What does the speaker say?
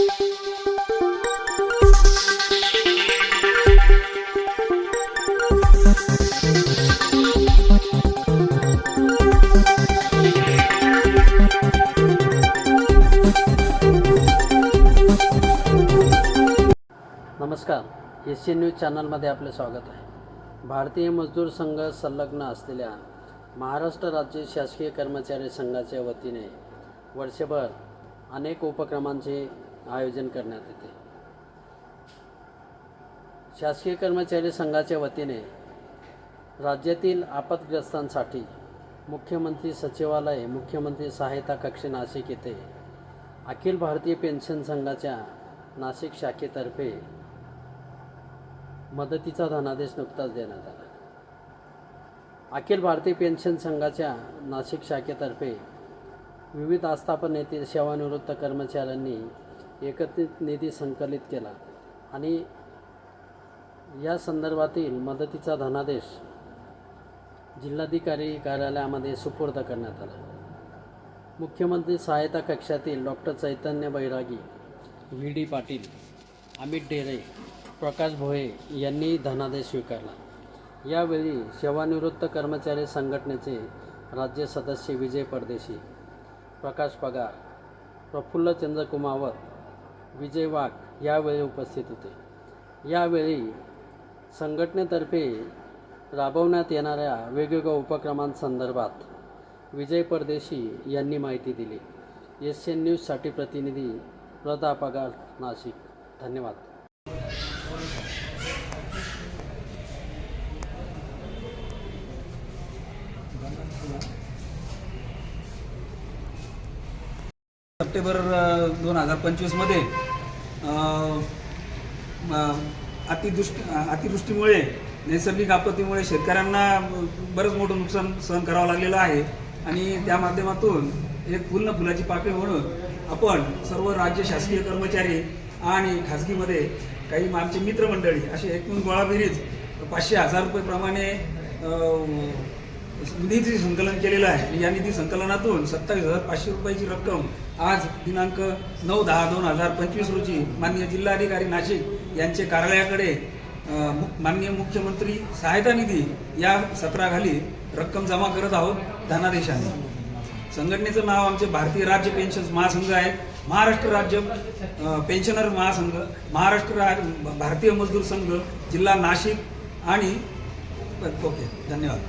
नमस्कार S C news चॅनलमध्ये आपले स्वागत आहे. भारतीय मजदूर संघ संलग्न असलेल्या महाराष्ट्र राज्य शासकीय कर्मचारी संघाच्या वतीने वर्षभर अनेक उपक्रमांचे आयोजन करण्यात येते. शासकीय कर्मचारी संघाच्या वतीने राज्यातील आपदग्रस्तांसाठी मुख्यमंत्री सचिवालय मुख्यमंत्री सहायता कक्ष नाशिक येथे अखिल भारतीय पेन्शन संघाच्या नाशिक शाखेतर्फे मदतीचा धनादेश नुकताच देण्यात आला. अखिल भारतीय पेन्शन संघाच्या नाशिक शाखेतर्फे विविध आस्थापन येथील सेवानिवृत्त कर्मचाऱ्यांनी एकत्रित निधी संकलित केला. आणि या संदर्भातील मदतीचा धनादेश जिल्हाधिकारी कार्यालयामध्ये सुपूर्द करण्यात आला. मुख्यमंत्री सहायता कक्षातील doctor Chaitanya Bairagi V D Patil Amit Dhere Prakash Bhoye यांनी धनादेश स्वीकारला. यावेळी सेवानिवृत्त कर्मचारी संघटनेचे राज्य सदस्य विजय परदेशी प्रकाश पगार प्रफुल्ल चंद्र कुमावत विजय वाघ यावेळी उपस्थित होते. यावेळी संघटनेतर्फे राबवण्यात येणाऱ्या वेगवेगळ्या उपक्रमांसंदर्भात विजय परदेशी यांनी माहिती दिली. एस एन न्यूजसाठी प्रतिनिधी प्रताप पगार नाशिक. धन्यवाद. सप्टेंबर दोन हजार पंचवीसमध्ये अतिदृष्टी अतिवृष्टीमुळे नैसर्गिक आपत्तीमुळे शेतकऱ्यांना बरंच मोठं नुकसान सहन करावं लागलेलं आहे. आणि त्या माध्यमातून एक पूर्ण फुलाची पाकळी म्हणून आपण सर्व राज्य शासकीय कर्मचारी आणि खाजगीमध्ये काही आमचे मित्रमंडळी असे एकूण गोळाबेरीज पाचशे हजार रुपयेप्रमाणे निधी संकलन केलेलं आहे. आणि या निधी संकलनातून सत्तावीस हजार पाचशे रुपयाची रक्कम आज दिनांक नऊ दहा दोन हजार पंचवीस रोजी माननीय जिल्हाधिकारी नाशिक यांचे कार्यालयाकडे माननीय मुख्यमंत्री सहायता निधी या सत्राखाली रक्कम जमा करत आहोत धनादेशाने. संघटनेचं नाव आमचे भारतीय राज्य पेन्शन महासंघ आहे. महाराष्ट्र राज्य पेन्शनर महासंघ महाराष्ट्र राज भारतीय मजदूर संघ जिल्हा नाशिक आणि ओके धन्यवाद.